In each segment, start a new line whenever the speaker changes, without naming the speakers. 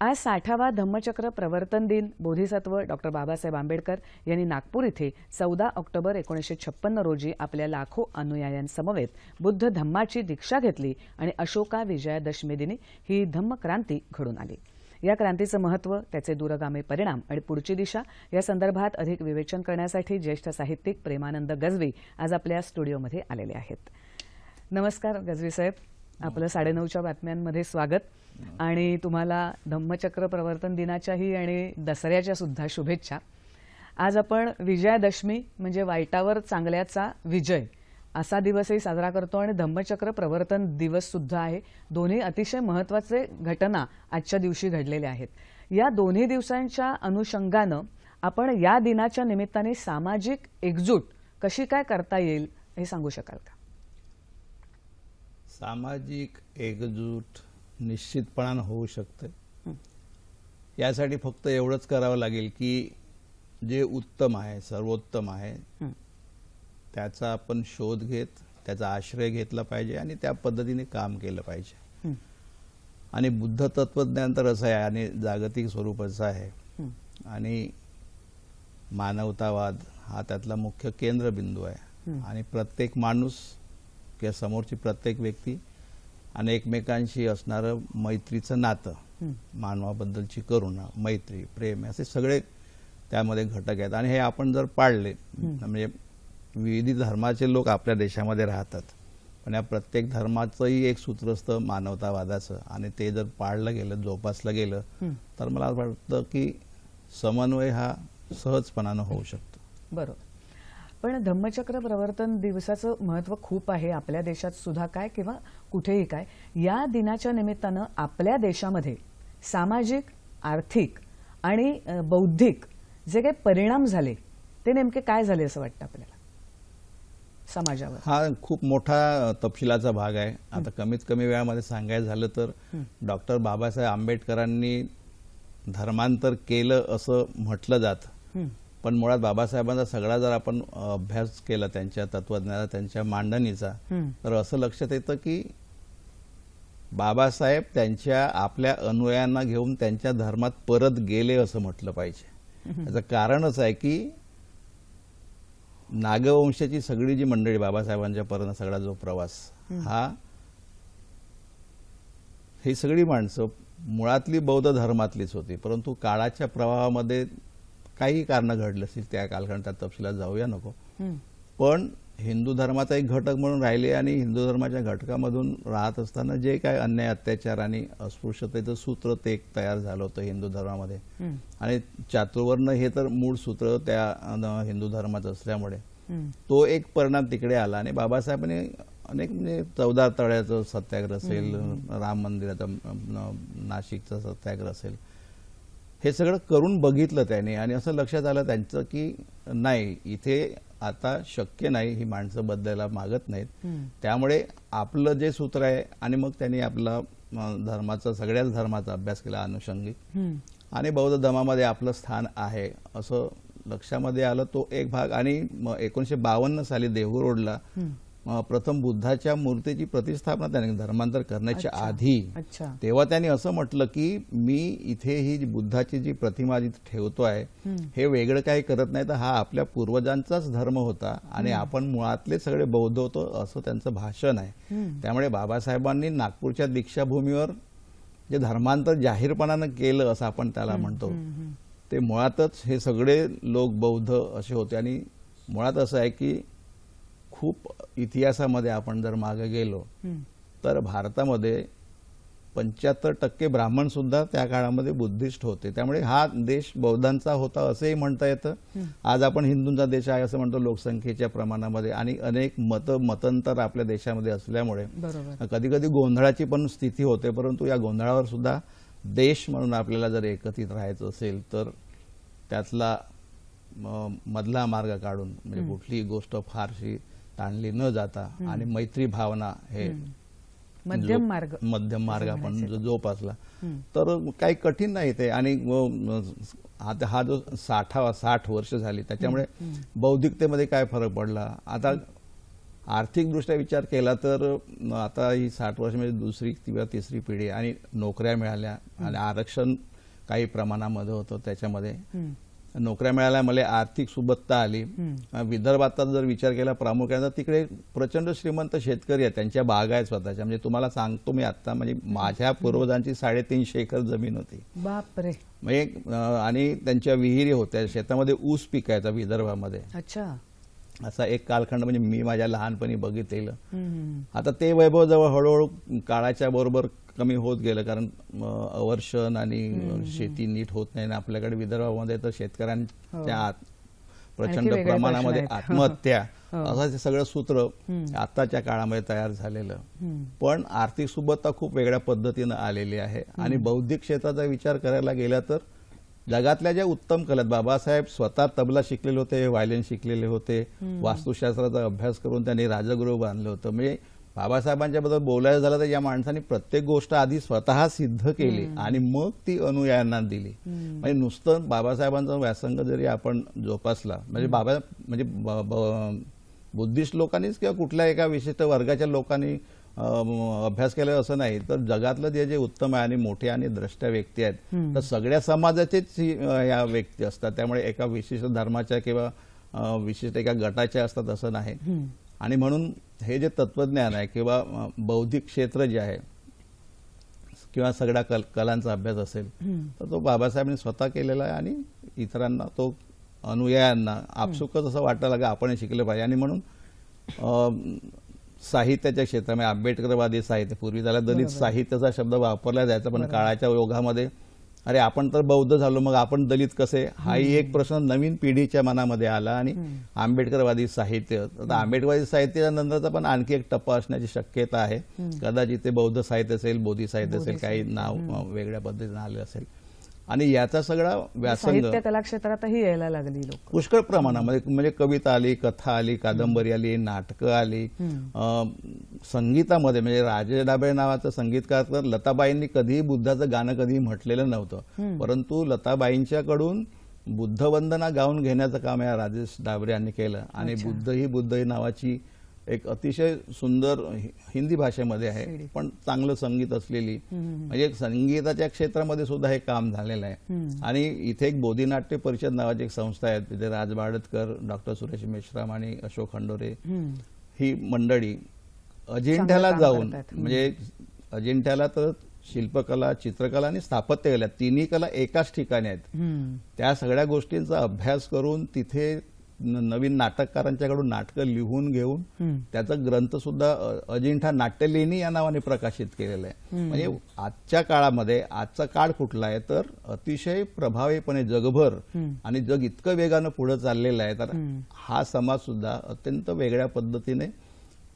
आज साठावा धम्मचक्र प्रवर्तन दिन. बोधिसत्व डॉक्टर बाबासाहेब आंबेडकर यांनी नागपूर इथे चौदा ऑक्टोबर एकोणीसशे छप्पन्न रोजी आपल्या लाखो अनुयायांसमवेत बुद्ध धम्माची दीक्षा घेतली आणि अशोका विजयादशमी दिनी ही धम्मक्रांती घडून आली. या क्रांतीचं महत्त्व त्याचे दूरगामी परिणाम आणि पुढची दिशा या संदर्भात अधिक विवेचन करण्यासाठी ज्येष्ठ साहित्यिक प्रेमानंद गजवी आज आपल्या स्टुडिओमध्ये आलेले आहेत. नमस्कार गजवी साहेब. आपलं साडेनऊच्या बातम्यांमध्ये स्वागत. आणि तुम्हाला धम्मचक्र प्रवर्तन दिनाच्याही आणि दसऱ्याच्या सुद्धा शुभेच्छा. आज आपण विजयादशमी म्हणजे वाईटावर चांगल्याचा विजय असा दिवसही साजरा करतो आणि धम्मचक्र प्रवर्तन दिवस सुद्धा आहे. दोन्ही अतिशय महत्त्वाचे घटना आजच्या दिवशी घडलेल्या आहेत. या दोन्ही दिवसांच्या अनुषंगानं आपण या दिनाच्या निमित्ताने सामाजिक एकजूट कशी काय करता येईल हे सांगू शकाल का?
सामाजिक एकजूट निश्चितपणानं होऊ शकते यासाठी फक्त एवढंच करावं लागेल की जे उत्तम आहे सर्वोत्तम आहे. त्याचा आपण शोध घेत त्याचा आश्रय घेतला पाहिजे आणि त्या पद्धतीने काम केलं पाहिजे. आणि बुद्ध तत्वज्ञान तर असं आहे आणि जागतिक स्वरूपाचं आहे. आणि मानवतावाद हा त्यातला मुख्य केंद्रबिंदू आहे. आणि प्रत्येक माणूस किंवा समोरची प्रत्येक व्यक्ती आणि एकमेकांशी असणारं मैत्रीचं नातं. मानवाबद्दलची करुणा मैत्री प्रेम असे सगळे त्यामध्ये घटक आहेत आणि हे आपण जर पाळले म्हणजे विविध धर्माचे लोक आपल्या देशामध्ये राहतात पण या प्रत्येक धर्माचंही एक सूत्र असतं मानवतावादाचं आणि ते जर पाळलं गेलं जोपासलं गेलं. तर मला वाटतं की समन्वय हा सहजपणानं होऊ शकतो
बरोबर पण धम्मचक्र प्रवर्तन दिवसाचं महत्त्व खूप आहे. आपल्या देशात सुद्धा काय किंवा कुठेही काय या दिनाच्या निमित्तानं आपल्या देशामध्ये सामाजिक आर्थिक आणि बौद्धिक जे काही परिणाम झाले ते नेमके काय झाले असं वाटतं आपल्याला? समाजावर.
हा खूप मोठा तपशिलाचा भाग आहे. आता कमीत कमी वेळामध्ये सांगायचं झालं तर डॉक्टर बाबासाहेब आंबेडकरांनी धर्मांतर केलं असं म्हटलं जातं. पण मुळात बाबासाहेबांचा सगळा जर आपण अभ्यास केला त्यांच्या तत्वज्ञानाचा त्यांच्या मांडणीचा. तर असं लक्षात येतं की बाबासाहेब त्यांच्या आपल्या अनुयायांना घेऊन त्यांच्या धर्मात परत गेले असं म्हटलं पाहिजे. त्याचं कारणच आहे की नागवंशाची सगळी जी मंडळी बाबासाहेबांच्या पर्यंत सगळा जो प्रवास हा ही सगळी माणसं मुळातली बौद्ध धर्मातलीच होती. परंतु काळाच्या प्रवाहामध्ये काही कारणं घडली असतील त्या कालखंडात तपशिलात जाऊया नको. पण हिंदू धर्माचा एक घटक म्हणून राहिले आणि हिंदू धर्माच्या घटकामधून राहत असताना जे काय अन्याय अत्याचार आणि अस्पृश्यतेचं सूत्र ते एक तयार झालं होतं हिंदू धर्मामध्ये. आणि चातुर्वर्ण हे तर मूळ सूत्र त्या हिंदू धर्मात असल्यामुळे. तो एक परिणाम तिकडे आला आणि बाबासाहेबांनी अनेक म्हणजे चौदा तळ्याचं सत्याग्रह असेल राम मंदिराचं नाशिकचं सत्याग्रह असेल हे सगळं करून बघितलं त्याने आणि असं लक्षात आलं त्यांचं की नाही इथे आता शक्य नाही ही माणसं बदलायला मागत नाहीत. त्यामुळे आपलं जे सूत्र आहे आणि मग त्यांनी आपला धर्माचा सगळ्याच धर्माचा अभ्यास केला अनुषंगिक. आणि बौद्ध धर्मामध्ये आपलं स्थान आहे असं लक्षामध्ये आलं तो एक भाग आणि एकोणीशे बावन्न साली देहू रोडला प्रथम बुद्धाच्या मूर्तीची प्रतिष्ठापना त्याने धर्मांतर करण्याच्या. आधी तेव्हा त्यांनी असं म्हटलं की मी इथे ही बुद्धाची जी प्रतिमा जिथे ठेवतो आहे
हं.
वेगळं काही करत नाही तर हा आपल्या पूर्वजांचाच धर्म होता आणि आपण मुळातले सगळे बौद्ध होतो असं त्यांचं भाषण आहे. त्यामुळे बाबासाहेबांनी नागपूरच्या दीक्षाभूमीवर जे धर्मांतर जाहीरपणानं केलं असं आपण त्याला म्हणतो. ते मुळातच हे सगळे लोक बौद्ध असे होते आणि मुळात असं आहे की खूप इतिहासामध्ये आपण जर मागे गेलो. तर भारतामध्ये पंच्याहत्तर टक्के ब्राह्मण सुद्धा त्या काळामध्ये बुद्धिस्ट होते. त्यामुळे हा देश बौद्धांचा होता असंही म्हणता येतं. आज आपण हिंदूंचा देश आहे असं म्हणतो लोकसंख्येच्या प्रमाणामध्ये आणि अनेक मत मतांतर आपल्या देशामध्ये असल्यामुळे. कधी कधी गोंधळाची पण स्थिती होते परंतु या गोंधळावर सुद्धा देश म्हणून आपल्याला जर एकत्रित राहायचं असेल तर त्यातला मधला मार्ग काढून म्हणजे कुठलीही गोष्ट फारशी ताणली न जाता आणि मैत्री भावना हे
मध्यम मार्ग
मध्यम मार्ग आपण जो- जोपासला. तर काही कठीण नाही ते. आणि आता हा जो साठावा साठ वर्ष झाली त्याच्यामुळे बौद्धिकतेमध्ये काय फरक पडला? आता आर्थिकदृष्ट्या विचार केला तर आता ही साठ वर्ष म्हणजे दुसरी किंवा तिसरी पिढी आणि नोकऱ्या मिळाल्या आणि आरक्षण काही प्रमाणामध्ये होतं त्याच्यामध्ये. नोकऱ्या मिळाल्या मला आर्थिक सुबत्ता आली. अं, विदर्भात जर विचार केला प्रामुख्याने तिकडे प्रचंड श्रीमंत शेतकरी आहेत. त्यांच्या बागा आहेत स्वतःच्या. म्हणजे तुम्हाला सांगतो मी आता म्हणजे माझ्या पूर्वजांची साडेतीनशे एकर जमीन होती.
बापरे.
म्हणजे आणि त्यांच्या विहिरी होत्या. शेतामध्ये ऊस पिकायचा विदर्भामध्ये.
अच्छा.
असा एक कालखंड म्हणजे मी माझ्या लहानपणी बघितलेलं. आता ते वैभव जवळ हळूहळू काळाच्या बरोबर कमी होत गेलं कारण अवर्षण आणि शेती नीट होत नाही आणि आपल्याकडे विदर्भामध्ये तर शेतकऱ्यांच्या आत प्रचंड प्रमाणामध्ये
आहेत.
आत्महत्या
हो.
असं सगळं सूत्र आताच्या काळामध्ये तयार झालेलं. पण आर्थिक सुबत्ता खूप वेगळ्या पद्धतीनं आलेली आहे आणि बौद्धिक क्षेत्राचा विचार करायला गेला तर जगातल्या ज्या उत्तम कला आहेत, बाबासाहेब स्वतः तबला शिकलेले होते व्हायलिन शिकलेले होते वास्तुशास्त्राचा अभ्यास करून त्यांनी राजगृह बांधलं होतं. म्हणजे बाबासाहेबांच्या बद्दल बोलायचं झालं तर या माणसाने प्रत्येक गोष्ट आधी स्वतः सिद्ध केली आणि मग ती अनुयायांना दिली. म्हणजे नुसतं बाबासाहेबांचा व्यासंग जरी आपण जोपासला म्हणजे बाबा म्हणजे बुद्धिस्ट लोकांनीच किंवा कुठल्या एका विशिष्ट वर्गाच्या लोकांनी अभ्यास केला असं नाही तर जगातलं जे जे उत्तम आहे आणि मोठे आणि द्रष्ट्या व्यक्ती आहेत तर सगळ्या समाजाचेच या व्यक्ती असतात. त्यामुळे एका विशिष्ट धर्माच्या किंवा विशिष्ट एका गटाच्या असतात असं नाही. आणि म्हणून हे जे तत्वज्ञान आहे किंवा बौद्धिक क्षेत्र जे आहे किंवा सगळ्या कल कलांचा अभ्यास असेल तर तो बाबासाहेबांनी स्वतः केलेला आहे आणि इतरांना तो अनुयायांना आपसुकच असं वाटायला लागलं आपण शिकलं पाहिजे. आणि म्हणून साहित्याच्या क्षेत्रामध्ये आंबेडकरवादी साहित्य पूर्वी त्याला दलित साहित्याचा शब्द वापरला जायचा पण काळाच्या योगामध्ये अरे आपण तर बौद्ध झालो मग आपण दलित कसे? हाही एक प्रश्न नवीन पिढीच्या मनामध्ये आला आणि आंबेडकरवादी साहित्य आता आंबेडकरवादी साहित्याच्या नंतरचा पण आणखी एक टप्पा असण्याची शक्यता आहे. कदाचित ते बौद्ध साहित्य असेल बोधी साहित्य असेल काही नाव वेगळ्या पद्धतीने आले असेल. आणि याचा सगळा व्यासंग
साहित्य कला क्षेत्रातही यायला लागली लोक.
पुष्कळ प्रमाणामध्ये म्हणजे कविता आली कथा आली कादंबरी आली नाटकं आली. संगीतामध्ये म्हणजे राजे डाबळे नावाचं संगीतकार तर लताबाईंनी कधीही बुद्धाचं गाणं कधीही म्हटलेलं नव्हतं. परंतु लताबाईंच्याकडून बुद्धवंदना गाऊन घेण्याचं काम या राजेश डाबरे यांनी केलं. आणि बुद्ध ही बुद्ध ही नावाची एक अतिशय सुंदर हिंदी भाषेमध्ये आहे पण चांगलं संगीत असलेली. म्हणजे संगीताच्या क्षेत्रामध्ये सुद्धा हे काम झालेलं आहे. आणि इथे एक बोधिनाट्य परिषद नावाची एक संस्था आहे तिथे राज बाळदकर डॉक्टर सुरेश मेश्राम आणि अशोक खंडोरे ही मंडळी अजिंठ्याला जाऊन. म्हणजे अजिंठ्याला तर शिल्पकला चित्रकला आणि स्थापत्य कला तिन्ही कला एकाच ठिकाणी आहेत. त्या सगळ्या गोष्टींचा अभ्यास करून तिथे नवीन नाटककारांच्याकडून नाटकं लिहून घेऊन. त्याचा ग्रंथ सुद्धा अजिंठा नाट्यलेणी या नावाने प्रकाशित केलेला आहे. म्हणजे आजच्या काळामध्ये आजचा काळ कुठला आहे तर अतिशय प्रभावीपणे जगभर आणि जग इतकं वेगानं पुढे चाललेलं आहे तर हा समाज सुद्धा अत्यंत वेगळ्या पद्धतीने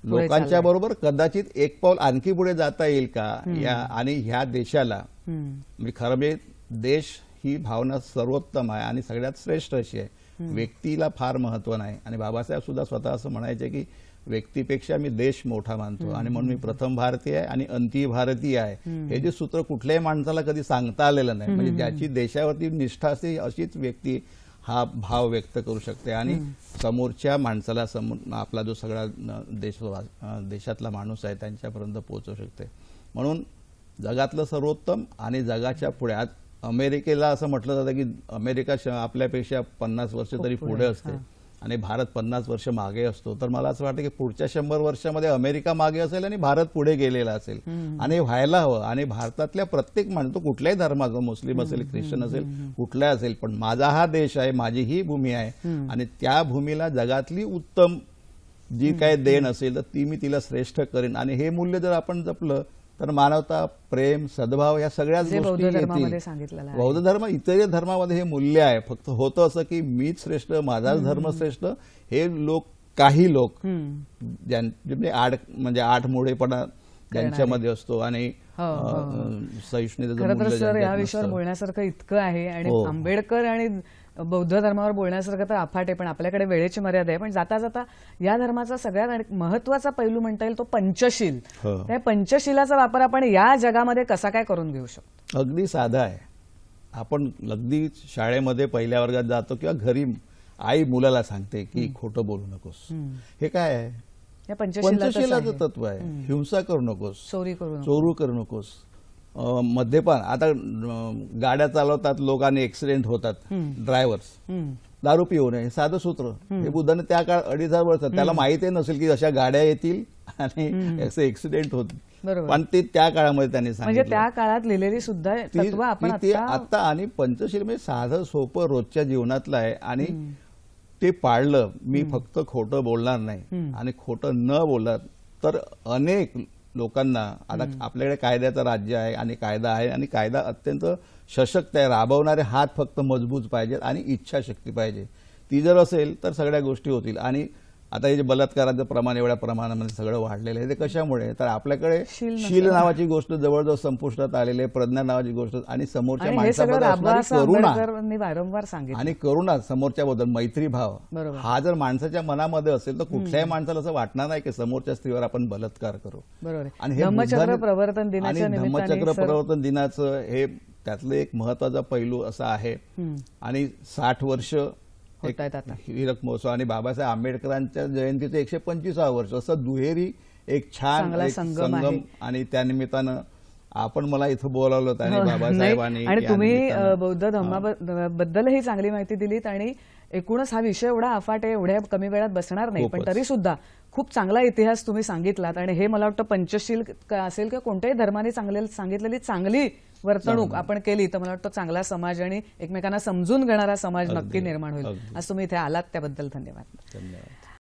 लोकांच्या बरोबर कदाचित एक पाऊल आणखी पुढे जाता येईल का? या आणि ह्या देशाला. म्हणजे खरं म्हणजे देश ही भावना सर्वोत्तम आहे आणि सगळ्यात श्रेष्ठ अशी आहे. व्यक्तीला फार महत्त्व नाही. आणि बाबासाहेब सुद्धा स्वतः असं म्हणायचे की व्यक्तीपेक्षा मी देश मोठा मानतो. आणि म्हणून मी प्रथम भारतीय आहे आणि अंती भारतीय आहे. हे जे सूत्र कुठल्याही माणसाला कधी सांगता आलेलं नाही. म्हणजे ज्याची देशावरती निष्ठा असते अशीच व्यक्ती हा भाव व्यक्त करू शकते. आणि समोरच्या माणसाला समोर आपला जो सगळा देश देशातला माणूस आहे त्यांच्यापर्यंत पोहोचू शकते. म्हणून जगातलं सर्वोत्तम आणि जगाच्या पुढे आज अमेरिकेला असं म्हटलं जातं की अमेरिका आपल्यापेक्षा पन्नास वर्ष तरी पुढे असते. आणि भारत पन्नास वर्ष मागे असतो. तर मला असं वाटतं की पुढच्या शंभर वर्षामध्ये अमेरिका मागे असेल आणि भारत पुढे गेलेला असेल. आणि व्हायला हवं. आणि भारतातल्या प्रत्येक माणूस तो कुठल्याही धर्माचा मुस्लिम असेल ख्रिश्चन असेल कुठलाही असेल पण माझा हा देश आहे माझी ही भूमी आहे. आणि त्या भूमीला जगातली उत्तम जी काय देण असेल तर ती मी तिला श्रेष्ठ करेन. आणि हे मूल्य जर आपण जपलं तर मानवता प्रेम सद्भाव या सगळ्याच
जे
गोष्टी येतील बौद्ध धर्म इतर धर्मामध्ये हे मूल्य आहे फक्त होतं असं की मीच श्रेष्ठ माझाच धर्म श्रेष्ठ हे लोक काही लोक
हम्म.
ज्यां- जे म्हणजे म्हणजे आठ मोडेपणा ज्यांच्यामध्ये असतो आणि
हो, हो.
अं, सहिष्णुतेचं
खरं तर
मूल्य
सर या विषयावर. बोलण्यासारखं इतकं आहे आणि
हो.
आंबेडकर आणि बौद्ध धर्मावर बोलण्यासारखं तर अफाट आहे पण आपल्याकडे वेळेची मर्यादा आहे. पण जाता जाता या धर्माचा सगळ्यात महत्त्वाचा पैलू म्हणता येईल तो पंचशील.
हो.
त्या पंचशिलाचा वापर आपण या जगामध्ये कसा काय करून घेऊ शकतो?
अगदी साधा आहे. आपण अगदी शाळेमध्ये पहिल्या वर्गात जातो किंवा घरी आई मुलाला सांगते की खोटं बोलू नकोस. हे काय आहे? पंचशिलाचं. तत्व आहे. हिंसा करू नकोस.
चोरी करू.
चोरू करू नकोस. मद्यपान आता गाड्या चालवतात लोक आणि ऍक्सिडेंट होतात ड्रायव्हर्स. दारू पिऊ नये साधं सूत्र. हे बुद्धाने त्या काळ अडीच हजार वर्ष त्याला माहिती नसेल की अशा गाड्या येतील आणि असे ऍक्सिडेंट होतील. पण ते त्या काळामध्ये त्यांनी
म्हणजे
सांगितलं.
त्या काळात लिहिलेली सुद्धा
ती-
तत्व आपण
ती- ती
आता
आता आणि पंचशील म्हणजे साधं सोपं रोजच्या जीवनातलं आहे आणि ते पाळलं. मी फक्त खोटं बोलणार नाही. आणि खोटं न बोलणार तर अनेक लोकांना. आता आपल्याकडे कायद्याचं राज्य आहे आणि कायदा आहे आणि कायदा अत्यंत सशक्त आहे. राबवणारे हात फक्त मजबूत पाहिजेत आणि इच्छाशक्ती पाहिजे. ती जर असेल तर सगळ्या गोष्टी होतील. आणि आता हे जे बलात्काराचं प्रमाण एवढ्या प्रमाणामध्ये सगळं वाढलेलं आहे ते कशामुळे तर आपल्याकडे
शील
नावाची गोष्ट जवळजवळ संपुष्टात आलेली आहे प्रज्ञा नावाची गोष्ट आणि समोरच्या
आंबेडकरांनी वारंवार सांगितलं.
आणि करुणा समोरच्या बद्दल मैत्री भाव
बरोबर.
हा जर माणसाच्या मनामध्ये असेल तर कुठल्याही माणसाला असं वाटणार नाही की समोरच्या स्त्रीवर आपण बलात्कार करू.
बरोबर
आणि हे
धम्मचक्र प्रवर्तन निमित्ताने
धम्मचक्र प्रवर्तन दिनाचं हे त्यातलं एक महत्त्वाचा पैलू असा आहे. आणि साठ वर्ष
होत आहेत आता.
हिरक महोत्सव आणि बाबासाहेब आंबेडकरांच्या जयंतीचं एकशे पंचवीसावं वर्ष असं दुहेरी एक छान
संगम.
आणि त्यानिमित्तानं आपण मला इथं बोलावलं होतं आणि
हो,
बाबासाहेबांनी.
आणि तुम्ही बौद्ध धम्माबद्दलही चांगली माहिती दिलीत आणि एकूणच हा विषय एवढा अफाट आहे एवढ्या कमी वेळात बसणार नाही पण. तरी सुद्धा खूप चांगला इतिहास तुम्ही सांगितलात आणि हे मला वाटतं पंचशील क- असेल किंवा कोणत्याही धर्माने चांगले सांगितलेली चांगली वर्तणूक आपण केली तर मला वाटतं चांगला समाज आणि एकमेकांना समजून घेणारा समाज नक्की निर्माण होईल. आज तुम्ही इथे आलात त्याबद्दल धन्यवाद.
धन्यवाद.